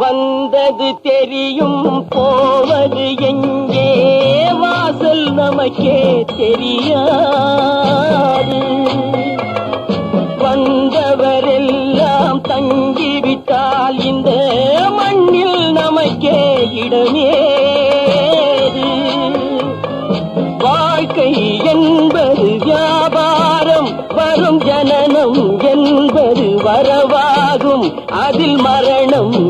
வந்தது தெரியும் போவது எங்கே? வாசல் நமக்கே தெரியாது. வந்தவரெல்லாம் தங்கிவிட்டால் இந்த மண்ணில் நமக்கே இடமே வாழ்க்கை என்பது வியாபாரம் வரும் ஜனனம் என்பது வரவாகும். அதில் மரணம்